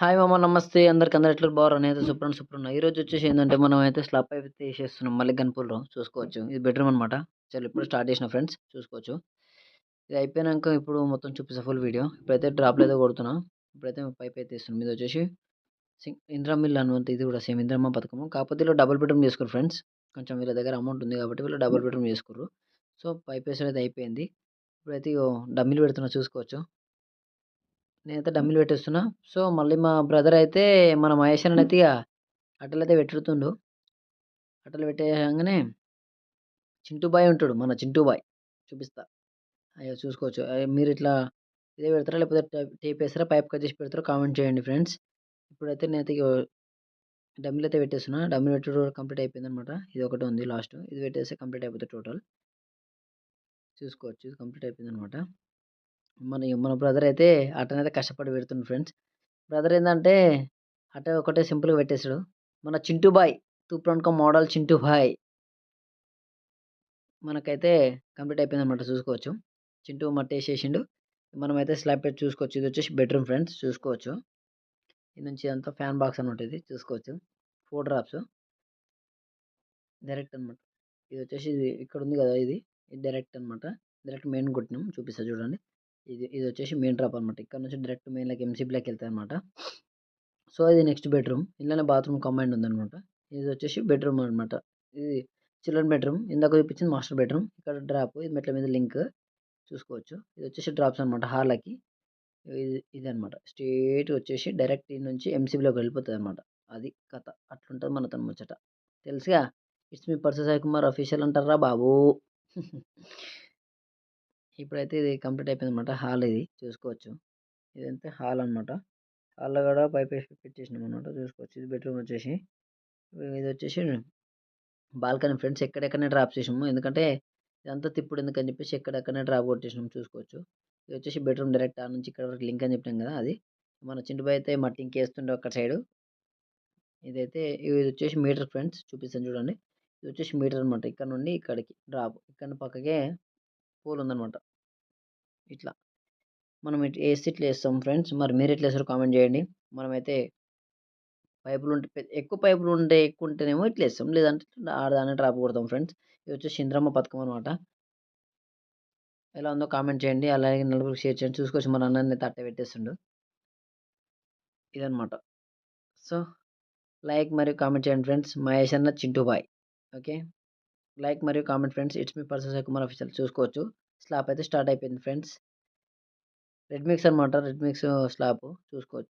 Hi మామ నమస్తే. అందరికి అందరు ఎట్లా బాగున్నారు? నేనైతే సూపర్ సూపర్ ఈ రోజు వచ్చేసి ఏంటంటే మనం అయితే స్లాబ్ అయితే వేసేస్తున్నాం మళ్ళీ గన్పూర్లో చూసుకోవచ్చు. ఇది బెడ్రూమ్ అనమాట చాలా ఇప్పుడు స్టార్ట్ చేసిన ఫ్రెండ్స్ చూసుకోవచ్చు. ఇది అయిపోయినాక ఇప్పుడు మొత్తం చూపిస్తా ఫుల్ వీడియో ఇప్పుడైతే డ్రాప్లు అయితే కొడుతున్నా. ఇప్పుడైతే పైప్ అయితే ఇస్తున్నాం ఇది వచ్చేసి సింగ్ ఇంద్రా మిల్ అనువంత ఇది కూడా సేమ్ ఇంద్రమ్మ పథకం కాకపోతే వీళ్ళు డబుల్ బెడ్రూమ్ చేసుకోరు ఫ్రెండ్స్ కొంచెం వీళ్ళ దగ్గర అమౌంట్ ఉంది కాబట్టి వీళ్ళు డబుల్ బెడ్రూమ్ చేసుకోరు. సో పైప్ వేసడం అయితే అయిపోయింది. ఇప్పుడైతే ఇగో డమ్మీలు పెడుతున్నా చూసుకోవచ్చు. నేనైతే డమ్మీలు పెట్టేస్తున్నా. సో మళ్ళీ మా బ్రదర్ అయితే మన మహేష్ అన్న అయితే ఇక అట్టలైతే పెట్టుతుండు. అట్టలు పెట్టేయంగానే చింటూ బాయ్ ఉంటాడు మన చింటూ బాయ్. చూపిస్తా. అయ్యో! చూసుకోవచ్చు. మీరు ఇట్లా ఇదే పెడతారా? లేకపోతే టేప్ వేస్తారా? పైప్ కట్ చేసి పెడతారా? కామెంట్ చేయండి ఫ్రెండ్స్. ఇప్పుడైతే నేనైతే డమ్మీలు అయితే పెట్టేస్తున్నా. డమ్మీలు పెట్టడం కంప్లీట్ అయిపోయింది అనమాట ఇది ఒకటి ఉంది లాస్ట్. ఇది పెట్టేస్తే కంప్లీట్ అయిపోతుంది టోటల్. చూసుకోవచ్చు. ఇది కంప్లీట్ అయిపోయింది అనమాట మన మన బ్రదర్ అయితే అట్టనైతే కష్టపడి పెడుతుండు ఫ్రెండ్స్. బ్రదర్ ఏంటంటే అట్ట ఒకటే సింపుల్గా పెట్టేశాడు మన చింటూ బాయ్ తూప్రాన్కో మోడల్ చింటూ బాయ్ మనకైతే కంప్లీట్ అయిపోయింది అనమాట చూసుకోవచ్చు. చింటూ మట్టి వేసేసిండు మనమైతే స్లాబ్ పెట్టి చూసుకోవచ్చు. ఇది వచ్చేసి బెడ్రూమ్ ఫ్రెండ్స్ చూసుకోవచ్చు. ఇది నుంచి అంతా ఫ్యాన్ బాక్స్ అనమాట ఇది చూసుకోవచ్చు. Four drops. డైరెక్ట్ అనమాట ఇది వచ్చేసి ఇది ఇక్కడ ఉంది కదా ఇది ఇది డైరెక్ట్ అనమాట డైరెక్ట్ మెయిన్ కొట్టినాం చూపిస్తా చూడండి. ఇది ఇది వచ్చేసి మెయిన్ డ్రాప్ అనమాట. ఇక్కడ నుంచి డైరెక్ట్ మెయిన్లోకి ఎంసీబీలోకి వెళ్తాయి అనమాట సో ఇది నెక్స్ట్ బెడ్రూమ్ ఇంట్లోనే బాత్రూమ్ కంబైండ్ ఉందనమాట ఇది వచ్చేసి బెడ్రూమ్ అనమాట. ఇది చిల్డ్రన్ బెడ్రూమ్ ఇందాక చూపించింది మాస్టర్ బెడ్రూమ్ ఇక్కడ డ్రాప్ ఇది మెట్ల మీద లింక్ చూసుకోవచ్చు. ఇది వచ్చేసి డ్రాప్స్ అనమాట హార్లకి ఇది ఇది అనమాట. స్ట్రేట్ వచ్చేసి డైరెక్ట్ ఈ నుంచి ఎంసీబీలోకి వెళ్ళిపోతుంది అనమాట అది కథ. అట్లుంటుంది మన తన ముచ్చట. తెలుసుగా? ఇట్స్ మీ పర్స సాయి కుమార్ అఫీషియల్ అంటారా బాబు? ఇప్పుడైతే ఇది కంప్లీట్ అయిపోయింది అనమాట హాల్ ఇది చూసుకోవచ్చు. ఇదంతా హాల్ అనమాట హాల్లో కూడా పైప్ వేసి పెట్టేసినాం అనమాట చూసుకోవచ్చు. ఇది బెడ్రూమ్ వచ్చేసి. ఇది వచ్చేసి బాల్కనీ ఫ్రెండ్స్ ఎక్కడెక్కడనే డ్రాప్ చేసినాము. ఎందుకంటే ఇదంతా తిప్పుడు ఎందుకని చెప్పేసి ఎక్కడెక్కడనే డ్రాప్ కొట్టేసినాం చూసుకోవచ్చు. ఇది వచ్చేసి బెడ్రూమ్ డైరెక్ట్ ఆ నుంచి ఇక్కడ వరకు లింక్ అని చెప్పినాం కదా అది. మన చింటిపై అయితే మట్టి ఇంకేస్తుండే ఒక సైడు. ఇదైతే ఇది వచ్చేసి మీటర్ ఫ్రెండ్స్ చూపిస్తాను చూడండి. ఇది వచ్చేసి మీటర్ అనమాట ఇక్కడ నుండి ఇక్కడికి డ్రాప్. ఇక్కడ పక్కకే పోల్ ఉందన్నమాట. ఇట్లా. మనం ఇట్లా వేసి ఇట్లా వేస్తాం ఫ్రెండ్స్. మరి మీరు ఎట్లా వేస్తారు కామెంట్ చేయండి. మనమైతే పైపులు ఉంటే ఎక్కువ పైపులు ఉంటే ఎక్కువ ఉంటేనేమో ఇట్లా వేస్తాం. లేదంటే ఆడదాన్ని డ్రాప్ కొడతాం ఫ్రెండ్స్. ఇది వచ్చేసి ఇంద్రమ్మ పథకం అనమాట ఎలా ఉందో కామెంట్ చేయండి. అలాగే నలుగురికి షేర్ చేయండి. చూసుకోవచ్చు మన అన్నని తట్ట పెట్టేస్తుండు. ఇదనమాట సో లైక్ మరియు కామెంట్ చేయండి ఫ్రెండ్స్. మహేష్ అన్న చింటూ బాయ్. ఓకే? లైక్ మరియు comment friends. It's me person Sai Kumar official. చూసుకోవచ్చు. స్లాబ్ అయితే స్టార్ట్ అయిపోయింది ఫ్రెండ్స్. రెడ్ మిక్స్ అనమాట. రెడ్ మిక్స్ స్లాబ్ చూసుకోవచ్చు.